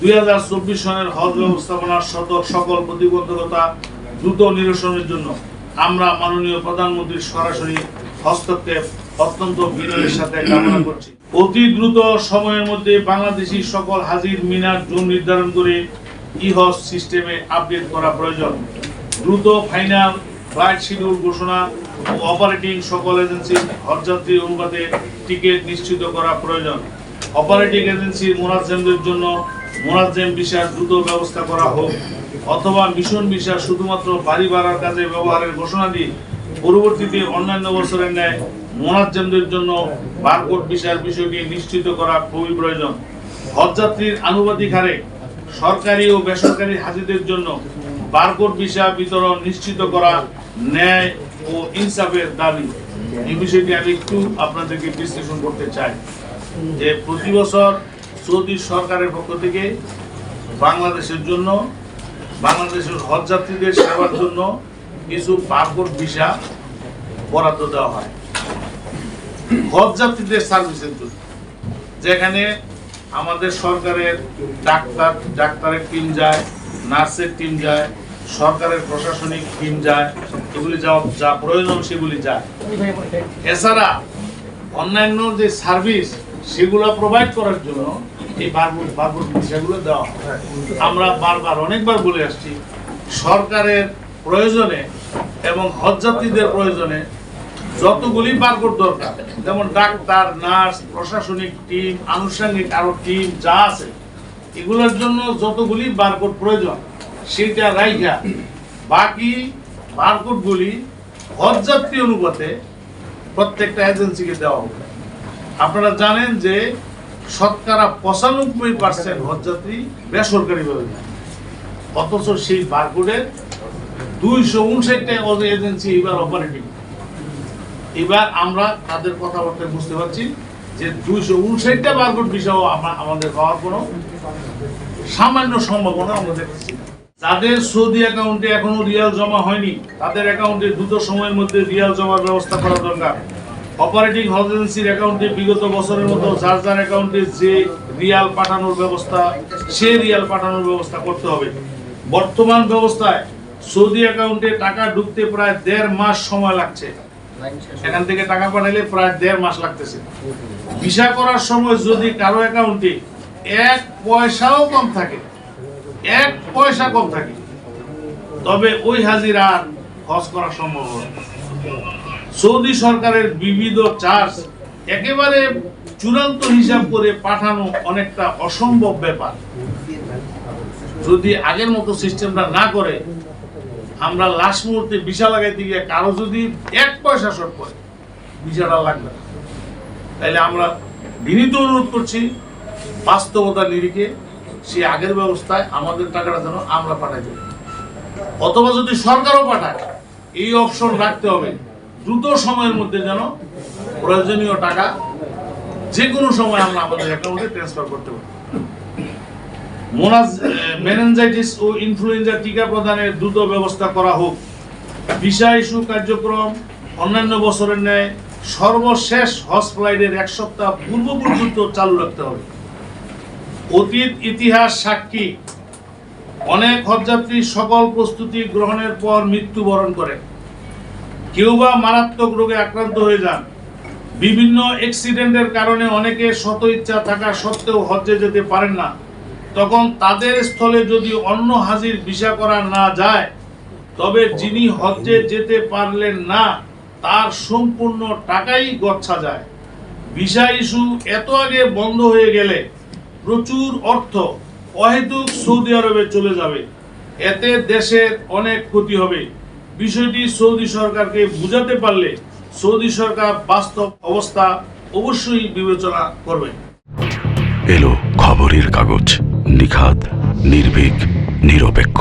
দুই বাংলাদেশি সকল হাজির মিনার জোন নির্ধারণ করে ই সিস্টেমে আপডেট করা প্রয়োজন। দ্রুত ফাইনাল ফ্লাইট শিডিউল ঘোষণা ও অপারেটিং সকল এজেন্সির হজযাত্রী অনুপাতে টিকিট নিশ্চিত করা প্রয়োজন। অপারেটিং এজেন্সির মোনাজেমদের জন্য মোনাজেম ভিসার দ্রুত ব্যবস্থা করা হোক, অথবা মিশন ভিসা শুধুমাত্র বাড়ি ভাড়ার কাজে ব্যবহারের ঘোষণা দিয়ে পরবর্তীতে অন্যান্য বছরের ন্যায় মোনাজেমদের জন্য বারকোড ভিসার বিষয়টি নিশ্চিত করা খুবই প্রয়োজন। হজযাত্রীর আনুপাতিক হারে সরকারি ও বেসরকারি হাজিদের জন্য বারকোড ভিসা বিতরণ নিশ্চিত করা ন্যায় ও ইনসাফের দাবি। এই বিষয়টি আমি একটু আপনাদেরকে বিশ্লেষণ করতে চাই যে প্রতি বছর সৌদি সরকারের পক্ষ থেকে বাংলাদেশের জন্য, বাংলাদেশের হজযাত্রীদের সেবার জন্য কিছু বারকোড ভিসা বরাদ্দ দেওয়া হয়। হজযাত্রীদের সার্ভিসের জন্য, যেখানে আমাদের সরকারের ডাক্তার, ডাক্তারের টিম যায়, নার্সের টিম যায়, সরকারের প্রশাসনিক টিম যায়, এগুলি যা যা প্রয়োজন সেগুলি যায়। এছাড়া অন্যান্য যে সার্ভিস সেগুলো প্রোভাইড করার জন্য এই বারবার বারবার সেগুলো দেওয়া হয়। আমরা বারবার অনেকবার বলে আসছি সরকারের প্রয়োজনে এবং হজযাত্রীদের প্রয়োজনে যতগুলি বারকোড দরকার যেমন ডাক্তার নার্স প্রশাসনিক টিম আনুষঙ্গিক আরও টিম যা আছে এগুলোর জন্য যতগুলি বারকোড প্রয়োজন সেটা রাইখা। বাকি বারকোডগুলি হজযাত্রী অনুপাতে প্রত্যেকটা এজেন্সিকে দেওয়া হবে। আপনারা জানেন যে শতকরা পঁচানব্বই পার্সেন্ট হজযাত্রী বেসরকারিভাবে যায়। অথচ সেই বারকোডের দুইশো উনষাটটা এজেন্সি এবার অপারেটিং এবার আমরা তাদের কথাবার্তা বুঝতে পারছি যে দুইশো উনষাটটা বারকোড বিষয় আমাদের পাওয়ার কোনো সামান্য সম্ভাবনা আমরা দেখতেছি যাদের সৌদি অ্যাকাউন্টে এখনও রিয়াল জমা হয়নি, তাদের অ্যাকাউন্টে দ্রুত সময়ের মধ্যে রিয়াল জমার ব্যবস্থা করা দরকার। অপারেটিং হজ এজেন্সির অ্যাকাউন্টে বিগত বছরের মতো যার যার অ্যাকাউন্টে যে রিয়াল পাঠানোর ব্যবস্থা, সে রিয়াল পাঠানোর ব্যবস্থা করতে হবে। বর্তমান ব্যবস্থায় সৌদি অ্যাকাউন্টে টাকা ঢুকতে প্রায় দেড় মাস সময় লাগছে। এখান থেকে টাকা পাঠাইলে প্রায় দেড় মাস লাগতেছে। ভিসা করার সময় যদি কারও অ্যাকাউন্টে এক পয়সাও কম থাকে, এক পয়সা কম থাকে, তবে ওই হাজির আর হজ করা সম্ভব না। সৌদি সরকারের বিবিধ চার্জ একেবারে চূড়ান্ত হিসাব করে পাঠানো অনেকটা অসম্ভব ব্যাপার। যদি আগের মতো সিস্টেমটা না করে, আমরা লাস্ট মুহূর্তে ভিসা লাগাইতে গিয়ে কারও যদি এক পয়সা শর্ট করে, ভিসাটা লাগবে না। তাইলে আমরা বিনীত অনুরোধ করছি, বাস্তবতা নিরিখে সেই আগের ব্যবস্থায় আমাদের টাকাটা যেন আমরা পাঠাই দেব অথবা যদি সরকারও পাঠায়, এই অপশন রাখতে হবে। দ্রুত সময়ের মধ্যে যেন প্রয়োজনীয় টাকা যে কোনো সময় আমরা আমাদের অ্যাকাউন্টে ট্রান্সফার করতে পারি। মোনাজ মেনেঞ্জাইটিস ও ইনফ্লুয়েঞ্জা টিকা প্রদানের দ্রুত ব্যবস্থা করা হোক। ভিসা ইস্যু কার্যক্রম অন্যান্য বছরের ন্যায় সর্বশেষ হজ ফ্লাইটের এক সপ্তাহ পূর্ব পর্যন্ত চালু রাখতে হবে। অতীত ইতিহাস সাক্ষী। অনেক হজযাত্রী সকল প্রস্তুতি গ্রহণের পর মৃত্যুবরণ করে। কেউ বা মারাত্মক রোগে আক্রান্ত হয়ে যান। বিভিন্ন অ্যাক্সিডেন্টের কারণে অনেকে শত ইচ্ছা থাকা সত্ত্বেও হজ্জে যেতে পারেন না। তখন তাদের স্থলে যদি অন্য হাজির ভিসা করা না যায়, তবে যিনি হজ্জে যেতে পারলেন না, তার সম্পূর্ণ টাকাই গচ্ছা যায়। ভিসা ইস্যু এত আগে বন্ধ হয়ে গেলে প্রচুর অর্থ অহেতুক সৌদি আরবে চলে যাবে। এতে দেশের অনেক ক্ষতি হবে। বিষয়টি সৌদি সরকারকে বুঝাতে পারলে সৌদি সরকার বাস্তব অবস্থা অবশ্যই বিবেচনা করবে। এলো খবরের কাগজ নিখাত নির্ভীক, নিরপেক্ষ।